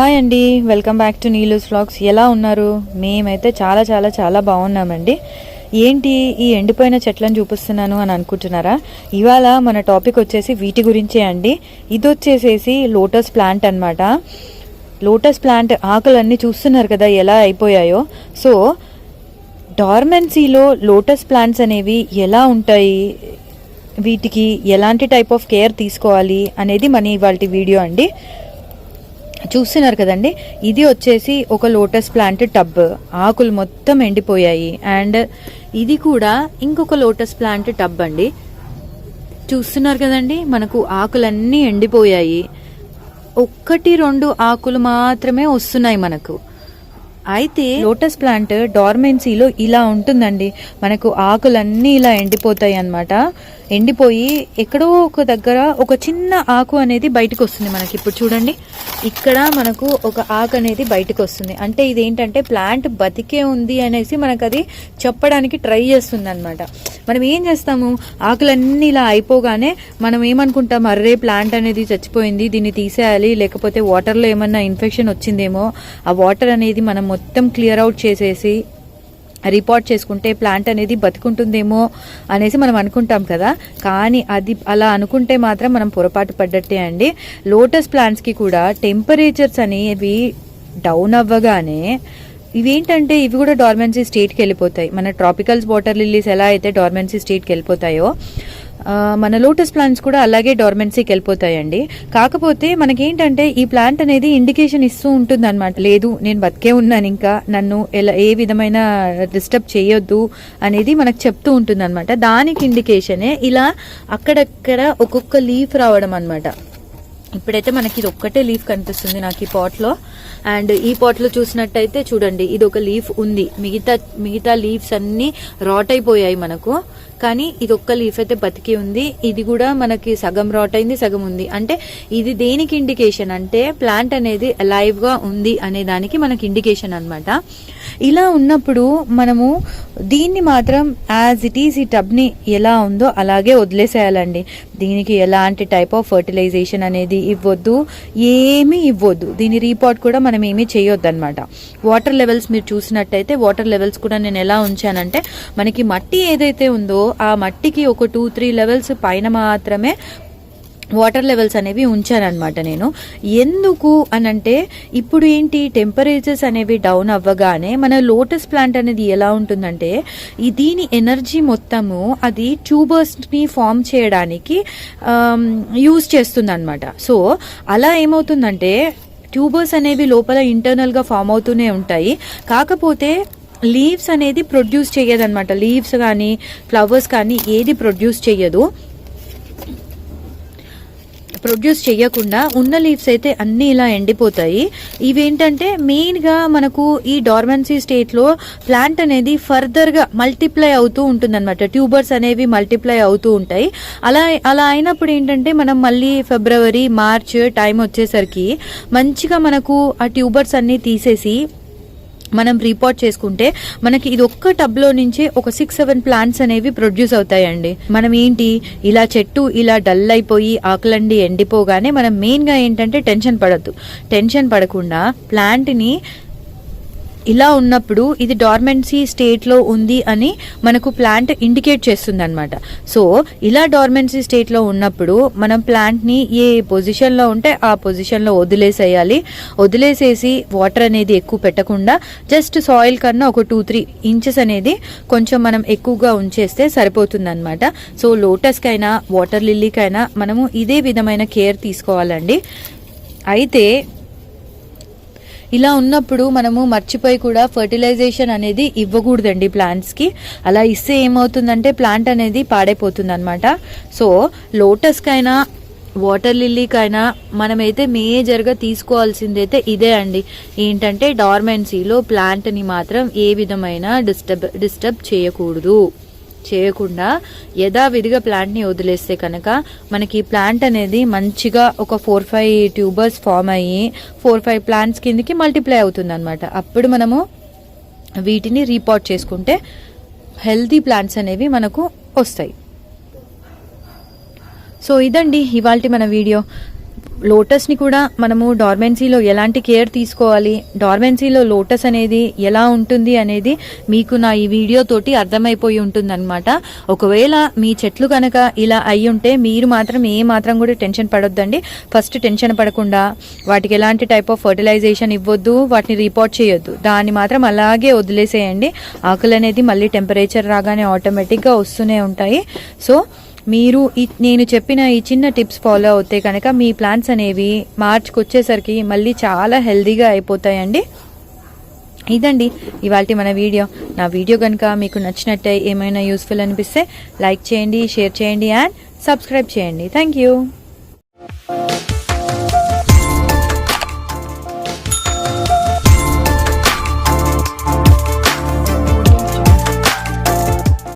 Hi అండి welcome back to Neelu's vlogs. ఎలా ఉన్నారు? మేమైతే చాలా చాలా చాలా బాగున్నామండి. ఏంటి ఈ ఎండిపోయిన చెట్లను చూపిస్తున్నాను అని అనుకుంటున్నారా? ఇవాళ మన టాపిక్ వచ్చేసి వీటి గురించే అండి. ఇది వచ్చేసేసి లోటస్ ప్లాంట్ అన్నమాట. లోటస్ ప్లాంట్ ఆకులన్నీ చూస్తున్నారు కదా ఎలా అయిపోయాయో. సో డార్మెన్సీలో లోటస్ ప్లాంట్స్ అనేవి ఎలా ఉంటాయి? వీటికి ఎలాంటి టైప్ ఆఫ్ కేర్ తీసుకోవాలి అనేది మన ఇవాళ వీడియో అండి. చూస్తున్నారు కదండి. ఇది వచ్చేసి ఒక లోటస్ ప్లాంట్ టబ్. ఆకులు మొత్తం ఎండిపోయాయి. అండ్ ఇది కూడా ఇంకొక లోటస్ ప్లాంట్ టబ్ అండి. చూస్తున్నారు కదండి మనకు ఆకులన్నీ ఎండిపోయాయి. ఒక్కటి రెండు ఆకులు మాత్రమే వస్తున్నాయి మనకు. అయితే లోటస్ ప్లాంట్ డార్మెన్సీలో ఇలా ఉంటుందండి. మనకు ఆకులన్నీ ఇలా ఎండిపోతాయి అన్నమాట. ఎండిపోయి ఎక్కడో ఒక దగ్గర ఒక చిన్న ఆకు అనేది బయటకు వస్తుంది మనకి. ఇప్పుడు చూడండి ఇక్కడ మనకు ఒక ఆకు అనేది బయటకు వస్తుంది అంటే ఇదేంటంటే ప్లాంట్ బతికే ఉంది అనేసి మనకు అది చెప్పడానికి ట్రై చేస్తుంది అనమాట మనం ఏం చేస్తాము? ఆకులన్నీ ఇలా అయిపోగానే మనం ఏమనుకుంటాం? అర్రే ప్లాంట్ అనేది చచ్చిపోయింది దీన్ని తీసేయాలి లేకపోతే వాటర్లో ఏమన్నా ఇన్ఫెక్షన్ వచ్చిందేమో ఆ వాటర్ అనేది మనం మొత్తం క్లియర్ అవుట్ చేసేసి రిపోర్ట్ చేసుకుంటే ప్లాంట్ అనేది బతుకుంటుందేమో అనేసి మనం అనుకుంటాం కదా. కానీ అది అలా అనుకుంటే మాత్రం మనం పొరపాటు పడ్డట్టే అండి. లోటస్ ప్లాంట్స్కి కూడా టెంపరేచర్స్ అనేవి డౌన్ అవ్వగానే ఇవేంటంటే ఇవి కూడా డార్మెన్సీ స్టేట్కి వెళ్ళిపోతాయి. మన ట్రాపికల్స్ వాటర్ లిల్లీస్ ఎలా అయితే డార్మెన్సీ స్టేట్కి వెళ్ళిపోతాయో మన లోటస్ ప్లాంట్స్ కూడా అలాగే డార్మెన్సీకి వెళ్ళిపోతాయండి. కాకపోతే మనకేంటంటే ఈ ప్లాంట్ అనేది ఇండికేషన్ ఇస్తూ ఉంటుంది అనమాట లేదు నేను బతికే ఉన్నాను ఇంకా నన్ను ఎలా ఏ విధమైన డిస్టర్బ్ చేయొద్దు అనేది మనకు చెప్తూ ఉంటుంది అనమాట దానికి ఇండికేషనే ఇలా అక్కడక్కడ ఒక్కొక్క లీఫ్ రావడం అనమాట ఇప్పుడైతే మనకి ఇది ఒక్కటే లీఫ్ కనిపిస్తుంది నాకు ఈ పాట్లో. అండ్ ఈ పాట్లో చూసినట్టయితే చూడండి ఇది ఒక లీఫ్ ఉంది. మిగతా మిగతా లీవ్స్ అన్ని రాట్ అయిపోయాయి మనకు. కానీ ఇది ఒక్క లీఫ్ అయితే బతికి ఉంది. ఇది కూడా మనకి సగం రాట్ అయింది సగం ఉంది. అంటే ఇది దేనికి ఇండికేషన్ అంటే ప్లాంట్ అనేది లైవ్గా ఉంది అనే దానికి మనకి ఇండికేషన్ అన్నమాట. ఇలా ఉన్నప్పుడు మనము దీన్ని మాత్రం యాజ్ ఇట్ ఈస్ ఈ టబ్ని ఎలా ఉందో అలాగే వదిలేసేయాలండి. దీనికి ఎలాంటి టైప్ ఆఫ్ ఫర్టిలైజేషన్ అనేది ఇవ్వద్దు ఏమీ ఇవ్వద్దు. దీని రీపోర్ట్ కూడా మనం ఏమీ చేయొద్దు అనమాట వాటర్ లెవెల్స్ మీరు చూసినట్టయితే వాటర్ లెవెల్స్ కూడా నేను ఎలా ఉంచానంటే మనకి మట్టి ఏదైతే ఉందో ఆ మట్టికి ఒక టూ త్రీ లెవెల్స్ పైన మాత్రమే వాటర్ లెవెల్స్ అనేవి ఉంచానన్నమాట నేను. ఎందుకు అనంటే ఇప్పుడు ఏంటి టెంపరేచర్స్ అనేవి డౌన్ అవ్వగానే మన లోటస్ ప్లాంట్ అనేది ఎలా ఉంటుందంటే దీని ఎనర్జీ మొత్తము అది ట్యూబర్స్ని ఫామ్ చేయడానికి యూజ్ చేస్తుంది అనమాట సో అలా ఏమవుతుందంటే ట్యూబర్స్ అనేవి లోపల ఇంటర్నల్గా ఫామ్ అవుతూనే ఉంటాయి. కాకపోతే లీవ్స్ అనేది ప్రొడ్యూస్ చేయదన్నమాట. లీవ్స్ కానీ ఫ్లవర్స్ కానీ ఏది ప్రొడ్యూస్ చేయదు. ప్రొడ్యూస్ చేయకుండా ఉన్న లీవ్స్ అయితే అన్ని ఇలా ఎండిపోతాయి. ఇవేంటంటే మెయిన్గా మనకు ఈ డార్మెన్సీ స్టేట్లో ప్లాంట్ అనేది ఫర్దర్గా మల్టిప్లై అవుతూ ఉంటుందన్నమాట. ట్యూబర్స్ అనేవి మల్టిప్లై అవుతూ ఉంటాయి. అలా అలా అయినప్పుడు ఏంటంటే మనం మళ్ళీ ఫిబ్రవరి మార్చ్ టైం వచ్చేసరికి మంచిగా మనకు ఆ ట్యూబర్స్ అన్ని తీసేసి మనం రిపోర్ట్ చేసుకుంటే మనకి ఇది ఒక్క టబ్లో నుంచి ఒక సిక్స్ సెవెన్ ప్లాంట్స్ అనేవి ప్రొడ్యూస్ అవుతాయండి. మనం ఏంటి? ఇలా చెట్టు ఇలా డల్ అయిపోయి ఆకులండి ఎండిపోగానే మనం మెయిన్గా ఏంటంటే టెన్షన్ పడద్దు. టెన్షన్ పడకుండా ప్లాంట్ని ఇలా ఉన్నప్పుడు ఇది డార్మెన్సీ స్టేట్లో ఉంది అని మనకు ప్లాంట్ ఇండికేట్ చేస్తుంది అనమాట సో ఇలా డార్మెన్సీ స్టేట్లో ఉన్నప్పుడు మనం ప్లాంట్ని ఏ పొజిషన్లో ఉంటే ఆ పొజిషన్లో వదిలేసేయాలి. వదిలేసేసి వాటర్ అనేది ఎక్కువ పెట్టకుండా జస్ట్ సాయిల్ కన్నా ఒక టూ త్రీ ఇంచెస్ అనేది కొంచెం మనం ఎక్కువగా ఉంచేస్తే సరిపోతుంది అనమాట సో లోటస్కైనా వాటర్ లిల్లీకైనా మనము ఇదే విధమైన కేర్ తీసుకోవాలండి. అయితే ఇలా ఉన్నప్పుడు మనము మర్చిపోయి కూడా ఫర్టిలైజేషన్ అనేది ఇవ్వకూడదండి ప్లాంట్స్కి అలా ఇస్తే ఏమవుతుందంటే ప్లాంట్ అనేది పాడైపోతుంది అనమాట సో లోటస్కైనా వాటర్ లిల్లీకైనా మనమైతే మేజర్గా తీసుకోవాల్సిందైతే ఇదే అండి. ఏంటంటే డార్మెన్సీలో ప్లాంట్ని మాత్రం ఏ విధమైన డిస్టర్బ్ డిస్టర్బ్ చేయకూడదు. చేయకుండా యథావిధిగా ప్లాంట్ని వదిలేస్తే కనుక మనకి ప్లాంట్ అనేది మంచిగా ఒక ఫోర్ ఫైవ్ ట్యూబర్స్ ఫామ్ అయ్యి ఫోర్ ఫైవ్ ప్లాంట్స్ కిందకి మల్టిప్లై అవుతుంది అనమాట అప్పుడు మనము వీటిని రీపాట్ చేసుకుంటే హెల్తీ ప్లాంట్స్ అనేవి మనకు వస్తాయి. సో ఇదండి ఇవాళ మన వీడియో లోటస్ని కూడా మనము డార్మెన్సీలో ఎలాంటి కేర్ తీసుకోవాలి? డార్మెన్సీలో లోటస్ అనేది ఎలా ఉంటుంది అనేది మీకు నా ఈ వీడియో తోటి అర్థమైపోయి ఉంటుందన్నమాట. ఒకవేళ మీ చెట్లు కనుక ఇలా అయి ఉంటే మీరు మాత్రం ఏ మాత్రం కూడా టెన్షన్ పడొద్దండి. ఫస్ట్ టెన్షన్ పడకుండా వాటికి ఎలాంటి టైప్ ఆఫ్ ఫర్టిలైజేషన్ ఇవ్వద్దు వాటిని రిపోర్ట్ చేయొద్దు. దాన్ని మాత్రం అలాగే వదిలేసేయండి. ఆకులు అనేది మళ్ళీ టెంపరేచర్ రాగానే ఆటోమేటిక్గా వస్తూనే ఉంటాయి. సో మీరు ఈ నేను చెప్పిన ఈ చిన్న టిప్స్ ఫాలో అవుతే కనుక మీ ప్లాంట్స్ అనేవి మార్చ్కి వచ్చేసరికి మళ్ళీ చాలా హెల్దీగా అయిపోతాయండి. ఇదండి ఇవాళ మన వీడియో నా వీడియో కనుక మీకు నచ్చినట్టే ఏమైనా యూస్ఫుల్ అనిపిస్తే లైక్ చేయండి షేర్ చేయండి అండ్ సబ్స్క్రైబ్ చేయండి. Thank you